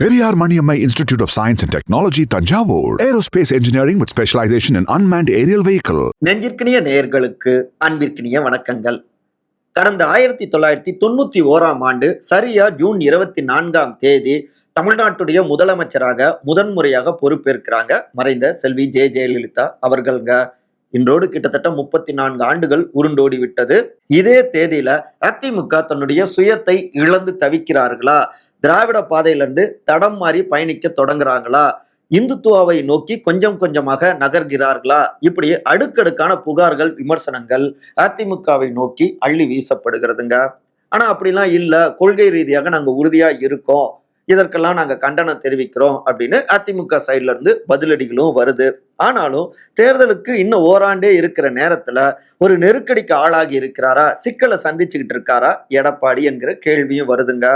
Periyar Maniammai institute of science and technology Thanjavur aerospace engineering with specialisation in unmanned aerial vehicle நெஞ்சிற்கினிய நேயர்களுக்கு அன்பிற்கினிய வணக்கங்கள். கடந்த ஆயிரத்தி தொள்ளாயிரத்தி தொண்ணூத்தி ஓராம் ஆண்டு சரியா ஜூன் இருபத்தி நான்காம் தேதி தமிழ்நாட்டுடைய முதலமைச்சராக முதன்முறையாக பொறுப்பேற்கிறாங்க மறைந்த செல்வி ஜெய ஜெயலலிதா அவர்கள்ங்க. இன்றோடு கிட்டத்தட்ட முப்பத்தி நான்கு ஆண்டுகள் உருண்டோடி விட்டது. இதே தேதியில அதிமுக தன்னுடைய சுயத்தை இழந்து தவிக்கிறார்களா? திராவிட பாதையிலிருந்து தடம் மாறி பயணிக்க தொடங்குறாங்களா? இந்துத்துவாவை நோக்கி கொஞ்சம் கொஞ்சமாக நகர்கிறார்களா? இப்படி அடுக்கடுக்கான புகார்கள் விமர்சனங்கள் அதிமுகவை நோக்கி அள்ளி வீசப்படுகிறதுங்க. ஆனா அப்படிலாம் இல்ல. கொள்கை ரீதியாக நாங்க உறுதியா இருக்கோம். இதற்கெல்லாம் நாங்க கண்டனம் தெரிவிக்கிறோம் அப்படின்னு அதிமுக சைட்ல இருந்து பதிலடிகளும் வருது. ஆனாலும் தேர்தலுக்கு இன்னும் ஓராண்டே இருக்கிற நேரத்துல ஒரு நெருக்கடிக்கு ஆளாகி இருக்கிறாரா? சிக்கலை சந்திச்சுக்கிட்டு இருக்காரா? எடப்பாடி என்கிற கேள்வியும் வருதுங்க.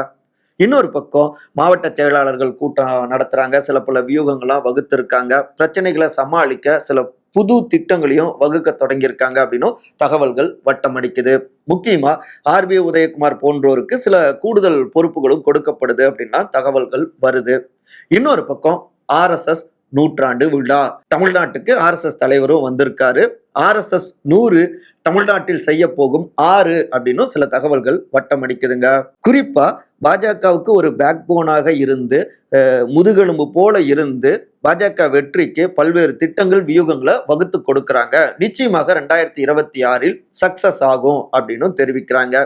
இன்னொரு பக்கம் மாவட்ட செயலாளர்கள் கூட்டம் நடத்துறாங்க. சில பல வியூகங்களாம் வகுத்திருக்காங்க. பிரச்சனைகளை சமாளிக்க சில புது திட்டங்களையும் வகுக்க தொடங்கியிருக்காங்க அப்படின்னும் தகவல்கள் வட்டமடிக்குது. முக்கியமா ஆர்பி உதயகுமார் போன்றோருக்கு சில கூடுதல் பொறுப்புகளும் கொடுக்கப்படுது அப்படின்னா தகவல்கள் வருது. இன்னொரு பக்கம் ஆர்எஸ்எஸ் நூற்றாண்டு விழா. தமிழ்நாட்டுக்கு ஆர்எஸ்எஸ் தலைவரும் வந்திருக்காரு. ஆர்எஸ்எஸ் நூறு தமிழ்நாட்டில் செய்ய போகும் ஆறு அப்படின்னும் சில தகவல்கள் வட்டமடிக்குதுங்க குறிப்பா பாஜகவுக்கு ஒரு பேக் போனாக இருந்து முதுகெலும்பு போல இருந்து பாஜக வெற்றிக்கு பல்வேறு திட்டங்கள் வியூகங்களை வகுத்து கொடுக்கறாங்க. நிச்சயமாக ரெண்டாயிரத்தி இருபத்தி ஆறில் சக்சஸ் ஆகும் அப்படின்னு தெரிவிக்கிறாங்க.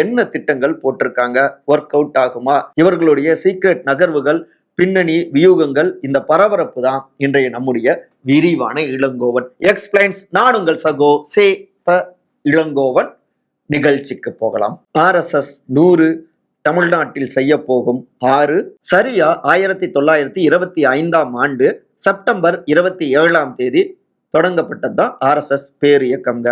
என்ன திட்டங்கள் போட்டிருக்காங்க? ஒர்க் அவுட் ஆகுமா? இவர்களுடைய சீக்ரெட் நகர்வுகள் பின்னணி வியூகங்கள் இந்த பரபரப்பு தான் இன்றைய நம்முடைய விரிவான இளங்கோவன். எக்ஸ்பிளைன்ஸ் நான் உங்கள் சகோ சே த இளங்கோவன். நிகழ்ச்சிக்கு போகலாம். ஆர்எஸ்எஸ் நூறு தமிழ்நாட்டில் செய்ய போகும் ஆறு. சரியா ஆயிரத்தி தொள்ளாயிரத்தி இருபத்தி ஐந்தாம் ஆண்டு செப்டம்பர் இருபத்தி ஏழாம் தேதி தொடங்கப்பட்டது தான் ஆர்எஸ்எஸ் பேர் இயக்கம்ங்க.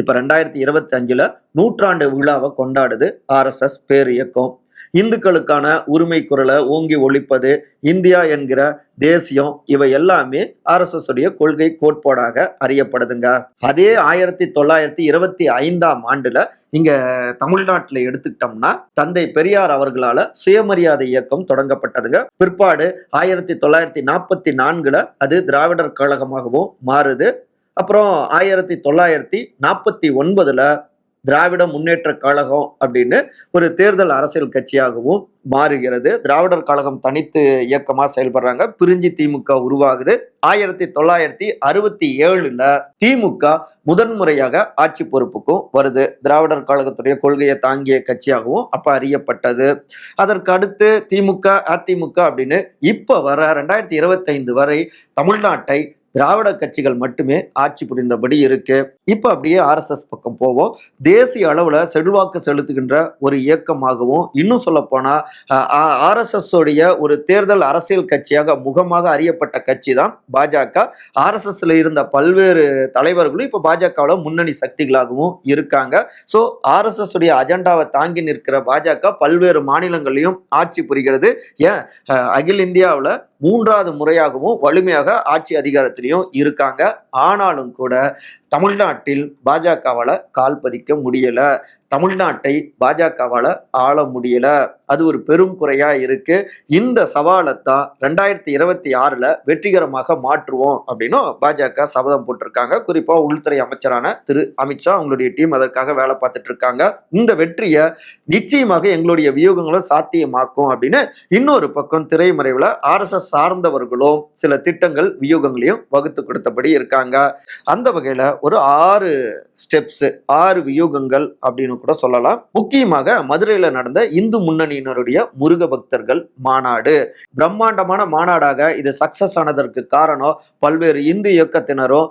இப்போ ரெண்டாயிரத்தி இருபத்தி அஞ்சில் நூற்றாண்டு விழாவை கொண்டாடுது ஆர்எஸ்எஸ் பேர் இயக்கம். இந்துக்களுக்கான உரிமை குரலை ஓங்கி ஒழிப்பது இந்தியா என்கிற தேசியம் இவை எல்லாமே ஆர்எஸ்எஸ் உடைய கொள்கை கோட்பாடாக அறியப்படுதுங்க. அதே ஆயிரத்தி தொள்ளாயிரத்தி இருபத்தி ஐந்தாம் ஆண்டுல இங்க தமிழ்நாட்டில் எடுத்துக்கிட்டோம்னா தந்தை பெரியார் அவர்களால சுயமரியாதை இயக்கம் தொடங்கப்பட்டதுங்க. பிற்பாடு ஆயிரத்தி தொள்ளாயிரத்தி நாற்பத்தி நான்குல அது திராவிடர் கழகமாகவும் மாறுது. அப்புறம் ஆயிரத்தி தொள்ளாயிரத்தி நாற்பத்தி ஒன்பதுல திராவிட முன்னேற்ற கழகம் அப்படின்னு ஒரு தேர்தல் அரசியல் கட்சியாகவும் மாறுகிறது. திராவிடர் கழகம் தனித்து இயக்கமாக செயல்படுறாங்க. பிரிஞ்சு திமுக உருவாகுது. ஆயிரத்தி தொள்ளாயிரத்தி அறுபத்தி ஏழுல திமுக முதன்முறையாக ஆட்சி பொறுப்புக்கும் வருது. திராவிடர் கழகத்துடைய கொள்கையை தாங்கிய கட்சியாகவும் அப்ப அறியப்பட்டது. அதற்கு அடுத்து திமுக அதிமுக அப்படின்னு இப்ப வர ரெண்டாயிரத்தி இருபத்தைந்து வரை தமிழ்நாட்டை திராவிட கட்சிகள் மட்டுமே ஆட்சி புரிந்தபடி இருக்கு. இப்போ அப்படியே ஆர்எஸ்எஸ் பக்கம் போவோம். தேசிய அளவில் செல்வாக்கு செலுத்துகின்ற ஒரு இயக்கமாகவும் இன்னும் சொல்ல போனா ஆர்எஸ்எஸ் உடைய ஒரு தேர்தல் அரசியல் கட்சியாக முகமாக அறியப்பட்ட கட்சி தான் பாஜக. ஆர்எஸ்எஸ்ல இருந்த பல்வேறு தலைவர்களும் இப்போ பாஜகவில் முன்னணி சக்திகளாகவும் இருக்காங்க. ஸோ ஆர்எஸ்எஸ் உடைய அஜெண்டாவை தாங்கி நிற்கிற பாஜக பல்வேறு மாநிலங்களையும் ஆட்சி புரிகிறது. ஏன்? அகில இந்தியாவில் மூன்றாவது முறையாகவும் வலிமையாக ஆட்சி அதிகாரத்திலையும் இருக்காங்க. ஆனாலும் கூட தமிழ்நாட்டில் பாஜகவால் கால் பதிக்க முடியலை. தமிழ்நாட்டை பாஜகவால் ஆள முடியலை. அது ஒரு பெரும் குறையாக இருக்குது இந்த சவாலை தான் ரெண்டாயிரத்தி இருபத்தி ஆறில் வெற்றிகரமாக மாற்றுவோம் அப்படின்னும் பாஜக சபதம் போட்டிருக்காங்க. குறிப்பாக உள்துறை அமைச்சரான திரு அமித்ஷா அவங்களுடைய டீம் அதற்காக வேலை பார்த்துட்டு இருக்காங்க. இந்த வெற்றியை நிச்சயமாக எங்களுடைய வியூகங்களும் சாத்தியமாக்கும் அப்படின்னு இன்னொரு பக்கம் திரைமறைவில் ஆர்எஸ்எஸ் சார்ந்தவர்களும் சில திட்டங்கள் வியூகங்களையும் வகுத்து கொடுத்தபடி இருக்காங்க. அந்த வகையில் ஒரு ஆறு ஸ்டெப்ஸ் ஆறு வியூகங்கள் அப்படின்னு கூட சொல்லலாம். முக்கியமாக மதுரையில் நடந்த இந்து முன்னணியினருடைய முருக பக்தர்கள் மாநாடு. பிரம்மாண்டமான மாநாடாக இது சக்சஸ் ஆனதற்கு காரணம் பல்வேறு இந்து இயக்கத்தினரும்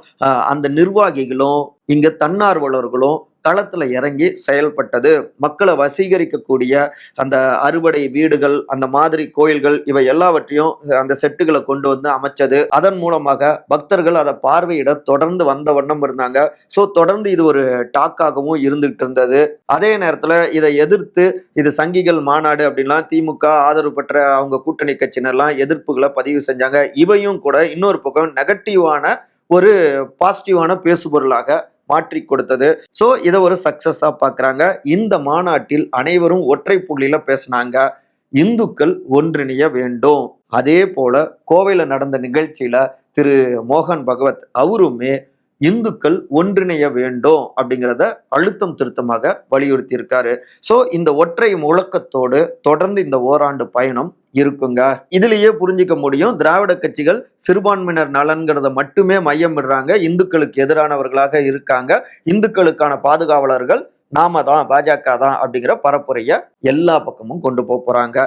அந்த நிர்வாகிகளும் இங்க தன்னார்வலர்களும் களத்துல இறங்கி செயல்பட்டது. மக்களை வசீகரிக்கக்கூடிய அந்த அறுவடை வீடுகள் அந்த மாதிரி கோயில்கள் இவை எல்லாவற்றையும் அந்த செட்டுகளை கொண்டு வந்து அமைச்சது. அதன் மூலமாக பக்தர்கள் அதை பார்வையிட தொடர்ந்து வந்த வண்ணம் இருந்தாங்க. ஸோ தொடர்ந்து இது ஒரு டாக்காகவும் இருந்துகிட்டு இருந்தது. அதே நேரத்தில் இதை எதிர்த்து இது சங்கிகள் மாநாடு அப்படின்லாம் திமுக ஆதரவு பெற்ற அவங்க கூட்டணி கட்சியினர்லாம் எதிர்ப்புகளை பதிவு செஞ்சாங்க. இவையும் கூட இன்னொரு பக்கம் நெகட்டிவான ஒரு பாசிட்டிவான பேசுபொருளாக மாற்றி கொடுத்தது. ஸோ இதை ஒரு சக்சஸாக பார்க்குறாங்க. இந்த மாநாட்டில் அனைவரும் ஒற்றை புள்ளியில பேசினாங்க. இந்துக்கள் ஒன்றிணைய வேண்டும். அதே போல கோவையில் நடந்த நிகழ்ச்சியில திரு மோகன் பகவத் அவருமே இந்துக்கள் ஒன்றிணைய வேண்டும் அப்படிங்கிறத அழுத்தம் திருத்தமாக வலியுறுத்தி இருக்காரு ஸோ இந்த ஒற்றை முழக்கத்தோடு தொடர்ந்து இந்த ஓராண்டு பயணம் இருக்குங்க. இதுலயே புரிஞ்சுக்க முடியும். திராவிட கட்சிகள் சிறுபான்மையினர் நலன்கிறத மட்டுமே மையமிடுறாங்க. இந்துக்களுக்கு எதிரானவர்களாக இருக்காங்க. இந்துக்களுக்கான பாதுகாவலர்கள் நாம தான் பாஜக தான் அப்படிங்கிற பரப்புரைய எல்லா பக்கமும் கொண்டு போக போறாங்க.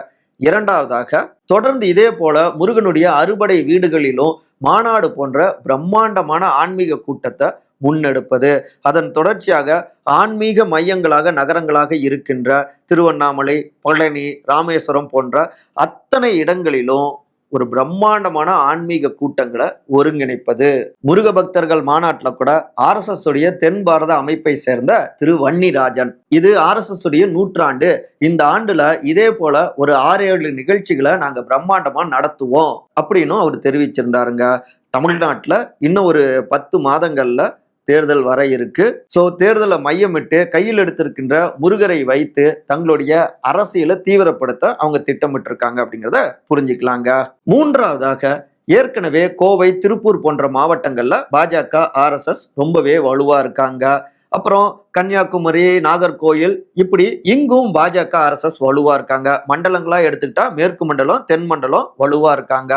இரண்டாவதாக தொடர்ந்து இதே போல முருகனுடைய அறுபடை வீடுகளிலும் மாநாடு போன்ற பிரம்மாண்டமான ஆன்மீக கூட்டத்தை முன்னெடுப்பது. அதன் தொடர்ச்சியாக ஆன்மீக மையங்களாக நகரங்களாக இருக்கின்ற திருவண்ணாமலை பழனி ராமேஸ்வரம் போன்ற அத்தனை இடங்களிலும் ஒரு பிரம்மாண்டமான ஆன்மீக கூட்டங்களை ஒருங்கிணைப்பது. முருக பக்தர்கள் மாநாட்டில் கூட ஆர்எஸ்எஸ் உடைய தென் பாரத அமைப்பை சேர்ந்த திரு வன்னிராஜன் இது ஆர்எஸ்எஸ் உடைய நூற்றாண்டு. இந்த ஆண்டுல இதே போல ஒரு ஆறு ஏழு நிகழ்ச்சிகளை நாங்க பிரம்மாண்டமா நடத்துவோம் அப்படின்னும் அவர் தெரிவிச்சிருந்தாருங்க. தமிழ்நாட்டில் இன்னும் ஒரு பத்து மாதங்கள்ல தேர்தல் வர இருக்கு. ஸோ தேர்தலை மையமிட்டு கையில் எடுத்திருக்கின்ற முருகரை வைத்து தங்களுடைய அரசியலை தீவிரப்படுத்த அவங்க திட்டமிட்டு இருக்காங்க அப்படிங்கிறத புரிஞ்சுக்கலாங்க. மூன்றாவதாக ஏற்கனவே கோவை திருப்பூர் போன்ற மாவட்டங்கள்ல பாஜக ஆர்எஸ்எஸ் ரொம்பவே வலுவா இருக்காங்க. அப்புறம் கன்னியாகுமரி நாகர்கோயில் இப்படி இங்கும் பாஜக ஆர்எஸ்எஸ் வலுவா இருக்காங்க. மண்டலங்களா எடுத்துக்கிட்டா மேற்கு மண்டலம் தென் மண்டலம் வலுவா இருக்காங்க.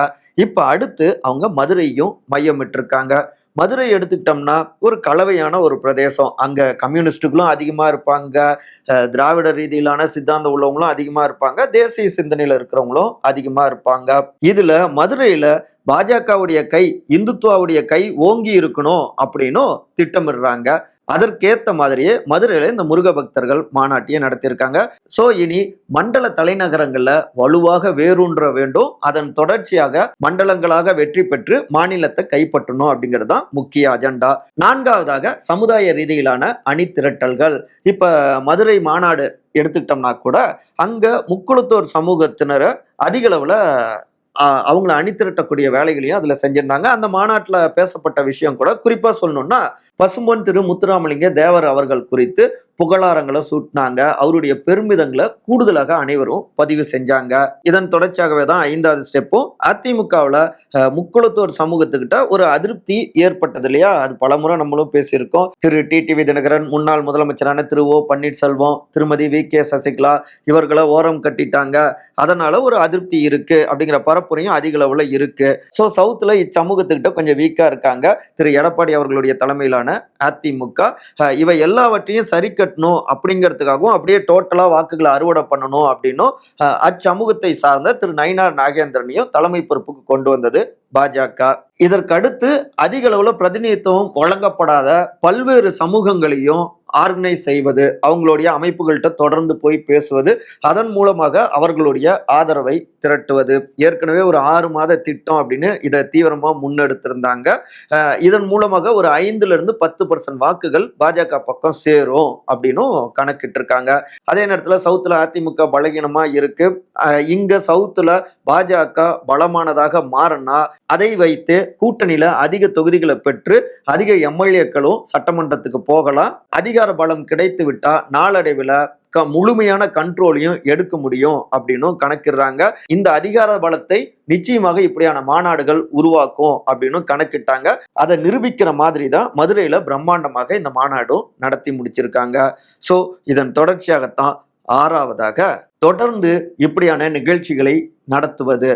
இப்ப அடுத்து அவங்க மதுரையும் மையமிட்டிருக்காங்க. மதுரை எடுத்துக்கிட்டோம்னா ஒரு கலவையான ஒரு பிரதேசம். அங்கே கம்யூனிஸ்ட்டுகளும் அதிகமாக இருப்பாங்க. திராவிட ரீதியிலான சித்தாந்தம் உள்ளவங்களும் அதிகமாக இருப்பாங்க. தேசிய சிந்தனையில் இருக்கிறவங்களும் அதிகமாக இருப்பாங்க. இதில் மதுரையில் பாஜகவுடைய கை இந்துத்துவாவுடைய கை ஓங்கி இருக்கணும் அப்படின்னும் திட்டமிடுறாங்க. அதற்கேத்த மாதிரியே மதுரையில இந்த முருக பக்தர்கள் மாநாட்டியை நடத்தியிருக்காங்க. சோ இனி மண்டல தலைநகரங்கள்ல வலுவாக வேரூன்ற வேண்டும். அதன் தொடர்ச்சியாக மண்டலங்களாக வெற்றி பெற்று மாநிலத்தை கைப்பற்றணும் அப்படிங்கிறது தான் முக்கிய அஜெண்டா. நான்காவதாக சமுதாய ரீதியிலான அணி திரட்டல்கள். இப்ப மதுரை மாநாடு எடுத்துக்கிட்டோம்னா கூட அங்க முக்குளத்தோர் சமூகத்தினரை அதிக அளவுல அவங்கள அணித்திரட்டக்கூடிய வேலைகளையும் அதில் செஞ்சிருந்தாங்க. அந்த மாநாட்டில் பேசப்பட்ட விஷயம் கூட குறிப்பாக சொல்லணும்னா பசும்பொன் திரு முத்துராமலிங்க தேவர் அவர்கள் குறித்து புகழாரங்களை சூட்டினாங்க. அவருடைய பெருமிதங்களை கூடுதலாக அனைவரும் பதிவு செஞ்சாங்க. இதன் தொடர்ச்சியாகவே தான் ஐந்தாவது ஸ்டெப்பும் அதிமுகவில் முக்குளத்தோர் சமூகத்துக்கிட்ட ஒரு அதிருப்தி ஏற்பட்டது இல்லையா? அது பலமுறை நம்மளும் பேசியிருக்கோம். திரு டிடிவி தினகரன் முன்னாள் முதலமைச்சரான திரு ஓ பன்னீர்செல்வம் திருமதி வி கே சசிகலா இவர்களை ஓரம் கட்டிட்டாங்க. அதனால ஒரு அதிருப்தி இருக்கு அப்படிங்கிற பரப்புரையும் அதிக அளவில் இருக்கு. ஸோ சவுத்தில் இச்சமூகத்துக்கிட்ட கொஞ்சம் வீக்காக இருக்காங்க. திரு எடப்பாடி அவர்களுடைய தலைமையிலான அதிமுக. இவை எல்லாவற்றையும் சரி கட்டணும் அப்படிங்கிறதுக்காகவும் அப்படியே டோட்டலாக வாக்குகளை அறுவடை பண்ணணும் அப்படின்னும் அச்சமூகத்தை சார்ந்த திரு நயினார் நாகேந்திரனையும் தலைமை பொறுப்புக்கு கொண்டு வந்தது. பாஜக. இதற்கடுத்து அதிக அளவில் பிரதிநிதித்துவம் வழங்கப்படாத பல்வேறு சமூகங்களையும் ஆர்கனைஸ் செய்வது அவங்களுடைய அமைப்புகள்கிட்ட தொடர்ந்து போய் பேசுவது அதன் மூலமாக அவர்களுடைய ஆதரவை திரட்டுவது. ஏற்கனவே ஒரு ஆறு மாத திட்டம் அப்படின்னு இதை தீவிரமாக முன்னெடுத்திருந்தாங்க. இதன் மூலமாக ஒரு ஐந்துலேருந்து பத்து பர்சன்ட் வாக்குகள் பாஜக பக்கம் சேரும் அப்படின்னும் கணக்கிட்டு இருக்காங்க அதே நேரத்தில் சவுத்தில் அதிமுக பலகீனமாக இருக்கு. இங்கே சவுத்தில் பாஜக பலமானதாக மாறினா அதை வைத்து கூட்டணியில அதிக தொகுதிகளை பெற்று அதிக எம்எல்ஏக்களும் சட்டமன்றத்துக்கு போகலாம். அதிகார பலம் கிடைத்து விட்டா நாளடைவில் க முழுமையான கண்ட்ரோலையும் எடுக்க முடியும் அப்படின்னும் கணக்கிடுறாங்க. இந்த அதிகார பலத்தை நிச்சயமாக இப்படியான மாநாடுகள் உருவாக்கும் அப்படின்னு கணக்கிட்டாங்க. அதை நிரூபிக்கிற மாதிரி தான் மதுரையில பிரம்மாண்டமாக இந்த மாநாடும் நடத்தி முடிச்சிருக்காங்க. ஸோ இதன் தொடர்ச்சியாகத்தான் ஆறாவதாக தொடர்ந்து இப்படியான நிகழ்ச்சிகளை நடத்துவது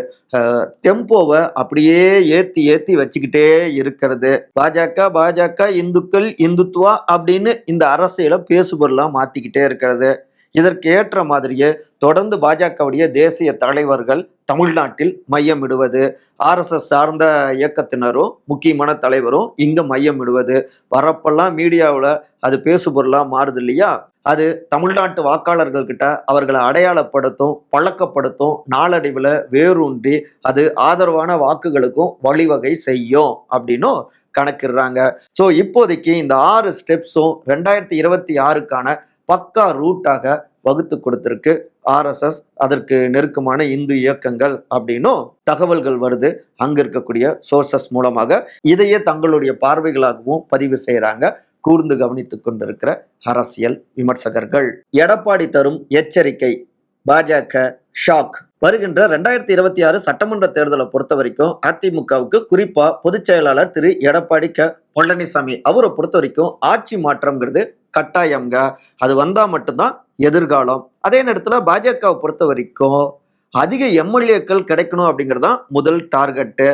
டெம்போவை அப்படியே ஏத்தி ஏத்தி வச்சுக்கிட்டே இருக்கிறது. பாஜக பாஜக இந்துக்கள் இந்துத்துவா அப்படின்னு இந்த அரசியலை பேசுபொருளா மாத்திக்கிட்டே இருக்கிறது. இதற்கு ஏற்ற மாதிரியே தொடர்ந்து பாஜகவுடைய தேசிய தலைவர்கள் தமிழ்நாட்டில் மையமிடுவது. ஆர்எஸ்எஸ் சார்ந்த இயக்கத்தினரும் முக்கியமான தலைவரும் இங்கே மையமிடுவது. வரப்பெல்லாம் மீடியாவில் அது பேசுபொருளாக மாறுது இல்லையா? அது தமிழ்நாட்டு வாக்காளர்கள் கிட்ட அவர்களை அடையாளப்படுத்தும் பழக்கப்படுத்தும் நாளடைவில் வேரூன்றி அது ஆதரவான வாக்குகளுக்கும் வழிவகை செய்யும் அப்படின்னும் கணக்கிடுறாங்க. ஸோ இப்போதைக்கு இந்த ஆறு ஸ்டெப்ஸும் ரெண்டாயிரத்தி இருபத்தி ஆறுக்கான பக்கா ரூட்டாக வகுத்து கொடுத்துருக்கு ஆர்எஸ்எஸ் அதற்கு நெருக்கமான இந்து இயக்கங்கள் அப்படின்னும் தகவல்கள் வருது. அங்க இருக்கக்கூடிய சோர்சஸ் மூலமாக இதையே தங்களுடைய பார்வைகளாகவும் பதிவு செய்கிறாங்க கூர்ந்து கவனித்துக் கொண்டிருக்கிற அரசியல் விமர்சகர்கள். எடப்பாடி தரும் எச்சரிக்கை பாஜக ஷாக். வருகின்ற ரெண்டாயிரத்தி இருபத்தி ஆறு சட்டமன்ற தேர்தலை பொறுத்த வரைக்கும் அதிமுகவுக்கு குறிப்பா பொதுச் செயலாளர் திரு எடப்பாடி க. பழனிசாமி அவரை பொறுத்த வரைக்கும் ஆட்சி மாற்றம்ங்கிறது கட்டாயம்ங்க. அது வந்தா மட்டும்தான் எதிர்காலம். அதே நேரத்துல பாஜகவை பொறுத்த வரைக்கும் அதிக எம்எல்ஏக்கள் கிடைக்கணும் அப்படிங்கிறது தான் முதல் டார்கெட்டு.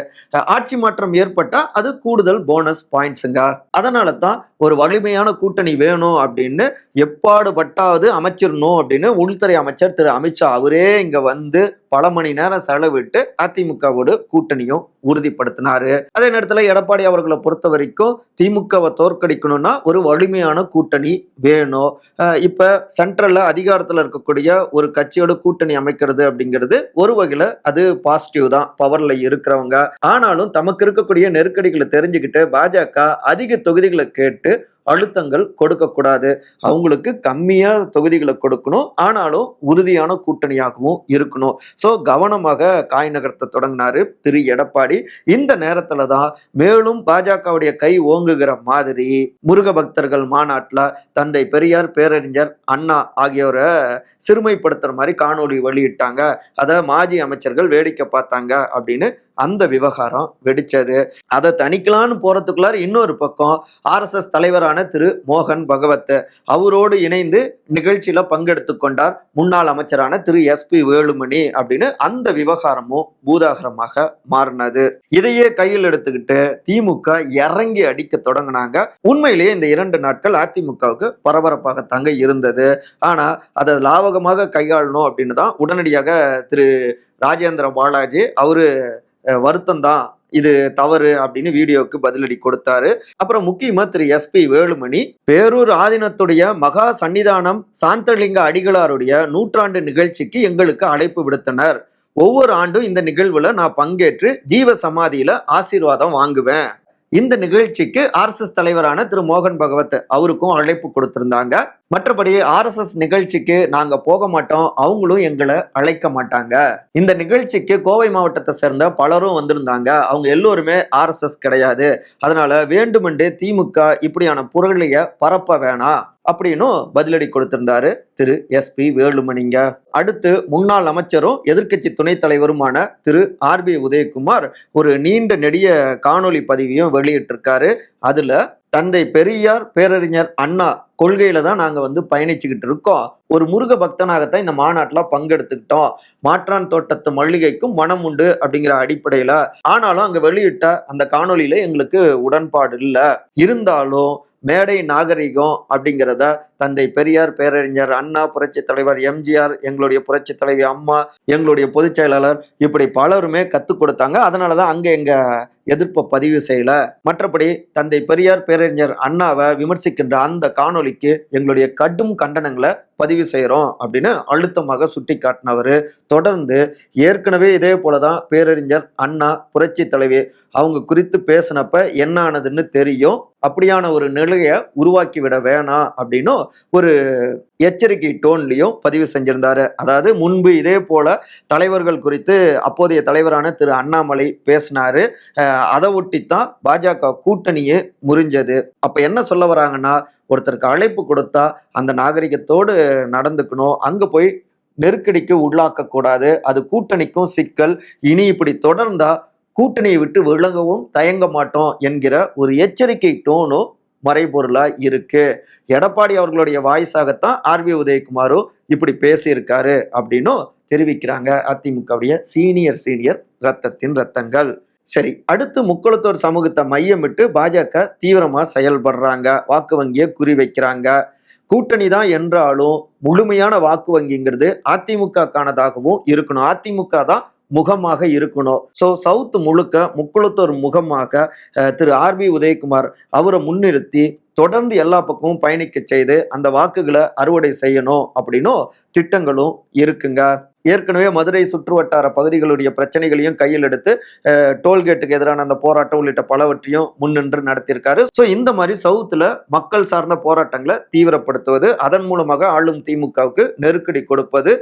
ஆட்சி மாற்றம் ஏற்பட்டா அது கூடுதல் போனஸ் பாயிண்ட்ஸுங்க அதனால தான் ஒரு வலிமையான கூட்டணி வேணும் அப்படின்னு எப்பாடுபட்டாவது அமைச்சிடணும் அப்படின்னு உள்துறை அமைச்சர் திரு அமித்ஷா அவரே இங்க வந்து பல மணி நேரம் செலவிட்டு அதிமுகவோடு கூட்டணியும் உறுதிப்படுத்தினாரு. அதே நேரத்தில் எடப்பாடி அவர்களை பொறுத்த வரைக்கும் திமுகவை தோற்கடிக்கணும்னா ஒரு வலிமையான கூட்டணி வேணும். இப்போ சென்ட்ரலில் அதிகாரத்தில் இருக்கக்கூடிய ஒரு கட்சியோட கூட்டணி அமைக்கிறது அப்படிங்கிறது ஒரு வகையில் அது பாசிட்டிவ் தான். பவர்ல இருக்கிறவங்க. ஆனாலும் தமக்கு இருக்கக்கூடிய நெருக்கடிகளை தெரிஞ்சுக்கிட்டு பாஜக அதிக தொகுதிகளை கேட்டு அழுத்தங்கள் கொடுக்கக்கூடாது. அவங்களுக்கு கம்மியாக தொகுதிகளை கொடுக்கணும். ஆனாலும் உறுதியான கூட்டணியாகவும் இருக்கணும். ஸோ கவனமாக காய் நகர்த்த தொடங்கினாரு திரு. எடப்பாடி. இந்த நேரத்தில் தான் மேலும் பாஜகவுடைய கை ஓங்குகிற மாதிரி முருக பக்தர்கள் மாநாட்டில் தந்தை பெரியார் பேரறிஞர் அண்ணா ஆகியோரை சிறுமைப்படுத்துகிற மாதிரி காணொளி வெளியிட்டாங்க. அதை மாஜி அமைச்சர்கள் வேடிக்கை பார்த்தாங்க அப்படின்னு அந்த விவகாரம் வெடிச்சது. அதை தணிக்கலான்னு போறதுக்குள்ளார இன்னொரு பக்கம் ஆர்எஸ்எஸ் தலைவரான திரு மோகன் பகவத் அவரோடு இணைந்து நிகழ்ச்சியில பங்கெடுத்து கொண்டார். முன்னாள் அமைச்சரான திரு எஸ்பி வேலுமணி அப்படின்னு அந்த விவகாரமும் பூதாகரமாக மாறினது. இதையே கையில் எடுத்துக்கிட்டு திமுக இறங்கி அடிக்க தொடங்கினாங்க. உண்மையிலேயே இந்த இரண்டு நாட்கள் அதிமுகவுக்கு பரபரப்பாக தங்க இருந்தது. ஆனா அதை லாவகமாக கையாளணும் அப்படின்னு தான் உடனடியாக திரு ராஜேந்திர பாலாஜி அவரு வருத்தம் தான் இது தவறு அப்படின்னு வீடியோவுக்கு பதிலடி கொடுத்தாரு. அப்புறம் முக்கியமா திரு எஸ்பி வேலுமணி பேரூர் ஆதீனத்துடைய மகா சன்னிதானம் சாந்தலிங்க அடிகளாருடைய நூற்றாண்டு நிகழ்ச்சிக்கு எங்களுக்கு அழைப்பு விடுத்தனர். ஒவ்வொரு ஆண்டும் இந்த நிகழ்வுல நான் பங்கேற்று ஜீவ சமாதியில ஆசீர்வாதம் வாங்குவேன். இந்த நிகழ்ச்சிக்கு ஆர்எஸ்எஸ் தலைவரான திரு மோகன் பகவத் அவருக்கும் அழைப்பு கொடுத்திருந்தாங்க. மற்றபடி ஆர்எஸ்எஸ் நிகழ்ச்சிக்கு நாங்க போக மாட்டோம். அவங்களும் எங்களை அழைக்க மாட்டாங்க. இந்த நிகழ்ச்சிக்கு கோவை மாவட்டத்தை சேர்ந்த பலரும் வந்திருந்தாங்க. அவங்க எல்லோருமே ஆர்எஸ்எஸ் கிடையாது. அதனால வேண்டுமென்றே திமுக இப்படியான புரளிய பரப்ப வேணாம். அப்படின்னும் பதிலடி கொடுத்திருந்தாரு திரு எஸ்பி வேலுமணிங்க. அடுத்து முன்னாள் அமைச்சரும் எதிர்க்கட்சி துணைத் தலைவருமான திரு ஆர் பி உதயகுமார் ஒரு நீண்ட நெடிய காணொளி பதிவையும் வெளியிட்டிருக்காரு. அதுல தந்தை பெரியார் பேரறிஞர் அண்ணா கொள்கையில தான் நாங்க வந்து பயணிச்சுக்கிட்டு இருக்கோம். ஒரு முருக பக்தனாகத்தான் இந்த மாநாட்டுல பங்கெடுத்துக்கிட்டோம். மாற்றான் தோட்டத்து மல்லிகைக்கும் மனம் உண்டு அப்படிங்கிற அடிப்படையில. ஆனாலும் அங்க வெளியிட்ட அந்த காணொலியில எங்களுக்கு உடன்பாடு இல்லை. இருந்தாலும் மேடை நாகரிகம் அப்படிங்கிறத தந்தை பெரியார் பேரறிஞர் அண்ணா புரட்சி தலைவர் எம்ஜிஆர் எங்களுடைய புரட்சி தலைவி அம்மா எங்களுடைய பொதுச் செயலாளர் இப்படி பலருமே கற்றுக் கொடுத்தாங்க. அதனால தான் அங்கே எங்க எதிர்ப்பை பதிவு செய்யல. மற்றபடி தந்தை பெரியார் பேரறிஞர் அண்ணாவை விமர்சிக்கின்ற அந்த காணொளிக்கு எங்களுடைய கடும் கண்டனங்களை பதிவு செய்கிறோம் அப்படின்னு அழுத்தமாக சுட்டி காட்டினவர் தொடர்ந்து ஏற்கனவே இதே போலதான் பேரறிஞர் அண்ணா புரட்சி தலைவி அவங்க குறித்து பேசினப்ப என்ன ஆனதுன்னு தெரியும். அப்படியான ஒரு நிலையை உருவாக்கி விட வேணாம் அப்படின்னும் ஒரு எச்சரிக்கை டோன்லையும் பதிவு செஞ்சிருந்தாரு. அதாவது முன்பு இதே போல தலைவர்கள் குறித்து அப்போதைய தலைவரான திரு அண்ணாமலை பேசினாரு. அதை ஒட்டித்தான் பாஜக கூட்டணியே முறிஞ்சது. அப்ப என்ன சொல்ல வராங்கன்னா ஒருத்தருக்கு அழைப்பு கொடுத்தா அந்த நாகரிகத்தோடு நடந்துக்கணும். அங்க போய் நெருக்கடிக்கு உள்ளாக்க கூடாது. அது கூட்டணிக்கும் சிக்கல். இனி இப்படி தொடர்ந்தா கூட்டணியை விட்டு விலகவும் தயங்க மாட்டோம் என்கிற ஒரு எச்சரிக்கை டோனும் மறைபொருளா இருக்கு. எடப்பாடி அவர்களுடைய வாய்ஸாகத்தான் ஆர்பி உதயகுமாரும் இப்படி பேசியிருக்காரு அப்படின்னும் தெரிவிக்கிறாங்க அதிமுகவுடைய சீனியர் சீனியர் ரத்தத்தின் ரத்தங்கள். சரி அடுத்து முக்குளத்தோர் சமூகத்தை மையமிட்டு பாஜக தீவிரமா செயல்படுறாங்க. வாக்கு வங்கியை குறிவைக்கிறாங்க. கூட்டணி தான் என்றாலும் முழுமையான வாக்கு வங்கிங்கிறது அதிமுகக்கானதாகவும் இருக்கணும். அதிமுக தான் முகமாக இருக்கணும். ஸோ சவுத் முழுக்க முக்குளத்தோர் முகமாக திரு திரு ஆர்பி உதயகுமார் அவரை முன்னிறுத்தி தொடர்ந்து எல்லா பக்கமும் பயணிக்க செய்து அந்த வாக்குகளை அறுவடை செய்யணும் அப்படின்னும் திட்டங்களும் இருக்குங்க. ஏற்கனவே மதுரை சுற்றுவட்டார பகுதிகளுடைய பிரச்சனைகளையும் கையில் எடுத்து டோல்கேட்டுக்கு எதிரான அந்த போராட்டம் உள்ளிட்ட பலவற்றையும் முன்னின்று நடத்தியிருக்காரு. ஸோ இந்த மாதிரி சவுத்தில் மக்கள் சார்ந்த போராட்டங்களை தீவிரப்படுத்துவது அதன் மூலமாக ஆளும் திமுகவுக்கு நெருக்கடி கொடுப்பது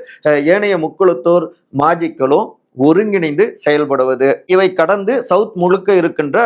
ஏனைய முக்குளத்தோர் மாஜிக்களும் ஒருங்கிணைந்து செயல்படுவது. இவை கடந்து சவுத் முழுக்க இருக்கின்ற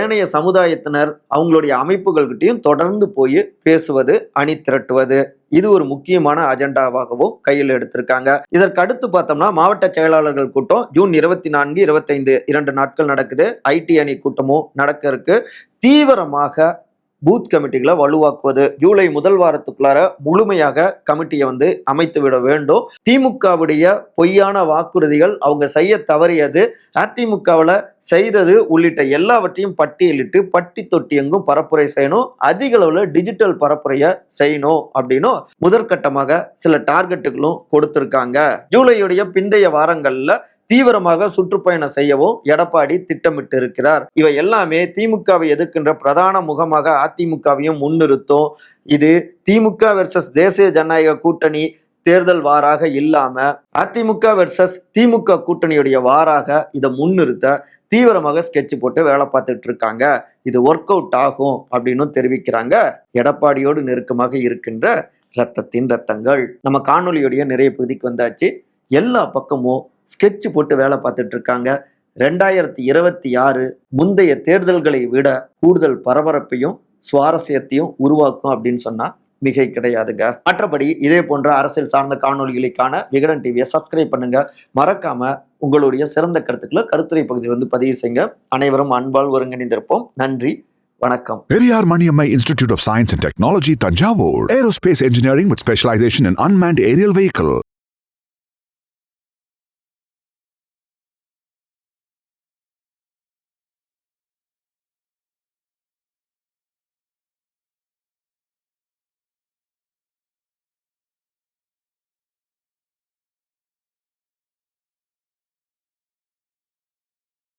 ஏனைய சமுதாயத்தினர் அவங்களுடைய அமைப்புகள்கிட்டயும் தொடர்ந்து போய் பேசுவது அணி திரட்டுவது. இது ஒரு முக்கியமான அஜெண்டாவாகவும் கையில் எடுத்திருக்காங்க. இதற்கு அடுத்து பார்த்தோம்னா மாவட்ட செயலாளர்கள் கூட்டம் ஜூன் இருபத்தி நான்கு இருபத்தைந்து இரண்டு நாட்கள் நடக்குது. ஐடி அணி கூட்டமும் நடக்க இருக்கு தீவிரமாக பூத் கமிட்டிகளை வலுவாக்குவது. ஜூலை முதல் வாரத்துக்குள்ளார முழுமையாக கமிட்டியை வந்து அமைத்து விட வேண்டும். திமுகவுடைய பொய்யான வாக்குறுதிகள் அவங்க செய்ய தவறியது. அதிமுகவில் செய்தது உள்ளிட்ட எல்லாவற்றையும் பட்டியலிட்டு பட்டி தொட்டி எங்கும் பரப்புரை செய்யணும். அதிக அளவில் டிஜிட்டல் பரப்புரையை செய்யணும் அப்படின்னும் முதற்கட்டமாக சில டார்கெட்டுகளும் கொடுத்திருக்காங்க. ஜூலையுடைய பிந்தைய வாரங்களில் தீவிரமாக சுற்றுப்பயணம் செய்யவும் எடப்பாடி திட்டமிட்டு இருக்கிறார் இவை எல்லாமே திமுகவை எதிர்க்கின்ற பிரதான முகமாக அதிமுகவையும் முன்னிறுத்தும். இது திமுக வெர்சஸ் தேசிய ஜனநாயக கூட்டணி தேர்தல் வாராக இல்லாம அதிமுக வெர்சஸ் திமுக கூட்டணியுடைய வாராக இதை முன்னிறுத்த தீவிரமாக ஸ்கெட்ச் போட்டு வேலை பார்த்துட்டு இருக்காங்க. இது ஒர்க் அவுட் ஆகும் அப்படின்னு தெரிவிக்கிறாங்க. எடப்பாடியோடு நெருக்கமாக இருக்கின்ற ரத்தத்தின் ரத்தங்கள். நம்ம காணொலியுடைய நிறைய பகுதிக்கு வந்தாச்சு. எல்லா பக்கமும் ஸ்கெட்ச் போட்டு வேலை பார்த்துட்டு இருக்காங்க ரெண்டாயிரத்தி இருபத்தி ஆறு முந்தைய தேர்தல்களை விட கூடுதல் பரபரப்பையும் சுவாரஸ்யத்தையும் உருவாக்கும் அப்படின்னு சொன்னா மிகை கிடையாதுங்க. மற்றபடி இதே போன்ற அரசியல் சார்ந்த காணொலிகளுக்கான விகடன் டிவியை சப்ஸ்கிரைப் பண்ணுங்க. மறக்காம உங்களுடைய சிறந்த கருத்துக்களை கருத்துரை பகுதியில் வந்து பதிவு செய்யுங்க. அனைவரும் அன்பால் ஒருங்கிணைந்திருப்போம். நன்றி வணக்கம். Periyar Maniammai institute of science and technology Thanjavur. Aerospace engineering with specialisation in unmanned aerial vehicle